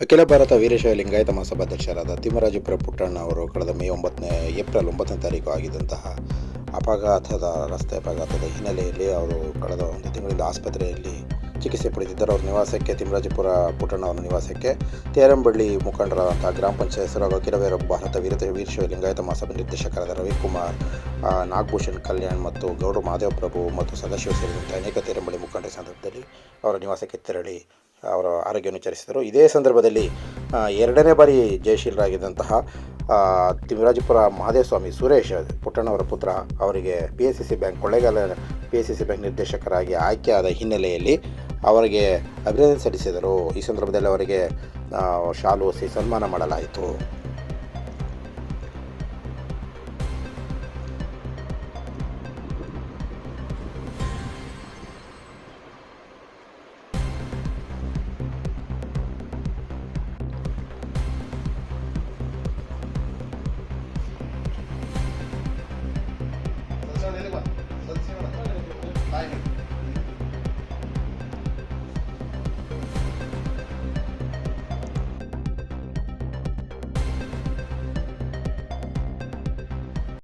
ಅಖಿಲ ಭಾರತ ವೀರಶೈವ ಲಿಂಗಾಯತ ಮಹಾಸಭಾಧ್ಯಕ್ಷರಾದ ತಿಮ್ಮರಾಜಪುರ ಪುಟ್ಟಣ್ಣ ಅವರು ಕಳೆದ ಮೇ ಒಂಬತ್ತನೇ ಏಪ್ರಿಲ್ ಒಂಬತ್ತನೇ ತಾರೀಕು ಆಗಿದ್ದಂತಹ ಅಪಘಾತದ ರಸ್ತೆ ಅಪಘಾತದ ಹಿನ್ನೆಲೆಯಲ್ಲಿ ಅವರು ಕಳೆದ ಒಂದು ತಿಂಗಳಿಂದ ಆಸ್ಪತ್ರೆಯಲ್ಲಿ ಚಿಕಿತ್ಸೆ ಪಡೆದಿದ್ದರು. ಅವರ ನಿವಾಸಕ್ಕೆ, ತಿಮ್ಮರಾಜಪುರ ಪುಟ್ಟಣ್ಣ ಅವರ ನಿವಾಸಕ್ಕೆ, ತೇರಂಬಳ್ಳಿ ಮುಖಂಡರಾದಂತಹ ಗ್ರಾಮ ಪಂಚಾಯತ್ ಹಾಗೂ ಅಖಿಲ ವೀರ ಭಾರತ ವೀರತ ವೀರಶೈವ ಲಿಂಗಾಯತ ಮಹಾಸಭೆ ನಿರ್ದೇಶಕರಾದ ರವಿಕುಮಾರ್ ನಾಗಭೂಷಣ್ ಕಲ್ಯಾಣ್ ಮತ್ತು ಗೌರವ ಮಹಾದೇವ ಪ್ರಭು ಮತ್ತು ಸದಾಶಿವ ಸೇರಿದಂತೆ ಅನೇಕ ತೇರಂಬಳ್ಳಿ ಮುಖಂಡರ ಸಂದರ್ಭದಲ್ಲಿ ಅವರ ನಿವಾಸಕ್ಕೆ ತೆರಳಿ ಅವರ ಆರೋಗ್ಯವನ್ನು ವಿಚಾರಿಸಿದರು ಇದೇ ಸಂದರ್ಭದಲ್ಲಿ ಎರಡನೇ ಬಾರಿ ಜಯಶೀಲರಾಗಿದ್ದಂತಹ ತಿಮರಾಜಪುರ ತಿಮ್ಮರಾಜಪುರ ಮಹಾದೇವ ಸ್ವಾಮಿ ಸುರೇಶ್ ಪುಟ್ಟಣ್ಣವರ ಪುತ್ರ ಅವರಿಗೆ P S C C bank Kollegal P S C C bank ನಿರ್ದೇಶಕರಾಗಿ ಆಯ್ಕೆಯಾದ ಹಿನ್ನೆಲೆಯಲ್ಲಿ ಅವರಿಗೆ ಅಭಿನಂದನೆ ಸಲ್ಲಿಸಿದರು. ಈ ಸಂದರ್ಭದಲ್ಲಿ ಅವರಿಗೆ ಶಾಲು ಹೊಸಿ ಸನ್ಮಾನ ಮಾಡಲಾಯಿತು.